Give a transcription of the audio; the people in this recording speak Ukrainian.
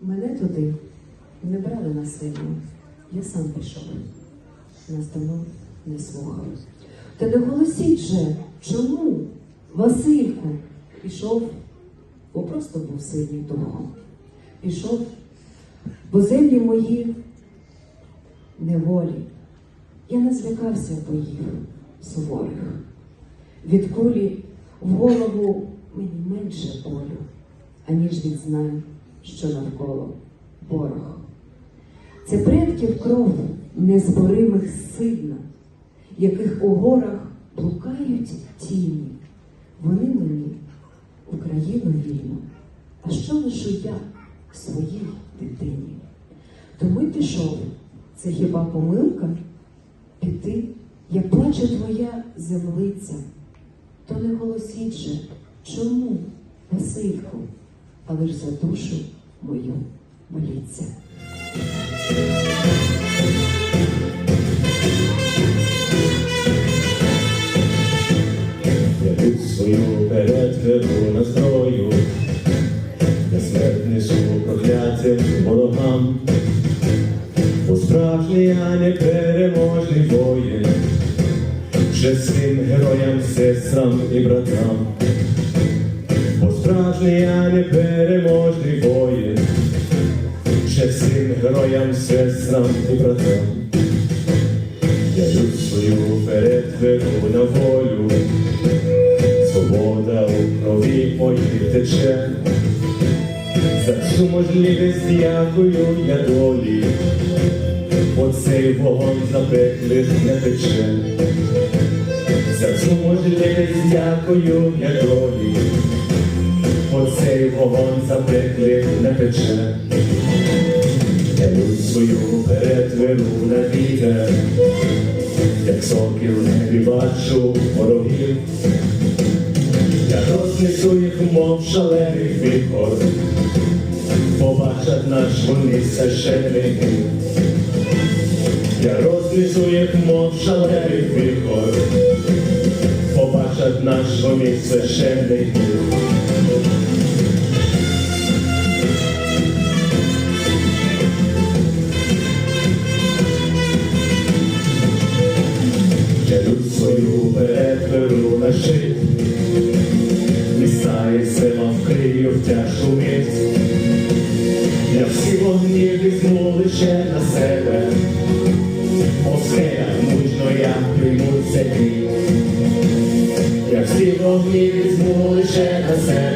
Мене туди не брали на силу. Я сам пішов. Настанов не слухав. Та не голосіть же, чому? Васильку пішов, бо просто був сильний духом. Пішов, бо землі мої неволі. Я не злякався боїв суворих. Від кулі в голову мені менше болю, аніж від знань, що навколо ворог. Це предків кров незборимих сильна, яких у горах блукають тіні. Вони мені Україну вільну, а що лишу я своїй дитині? Тому й пішов. Це хіба помилка? Піти, як плаче твоя землиця, то не голосіть же, чому, Васильку, але ж за душу мою моліться. Свою перетверу настрою, я смерть несу прокляття ворогам, бо справжній я непереможний воїн, вже всім героям, сестрам і братам, бо справжній я непереможний воїн, вже всім героям, сестрам і братам. Я люблю свою перетверу на волю, свобода у крові моїй тече. За цю можливість дякую я долі, бо цей вогонь запеклих не тече. За цю можливість дякую я долі, бо цей вогонь запеклих не тече. Я свою перетверу на вітер, як сокіл небі бачу ворогів. Я рознесу їх, мов шалений вихор, побачать наш вони гнів. Я рознесу їх, мов шалений вихор, побачать наш вони священний Перу, перед перу лежить, Міста і села в тяжку втяж. Я всі вогні візьму лише на себе, Оскеля мужно я прийму цей бій. Я всі вогні візьму лише на себе.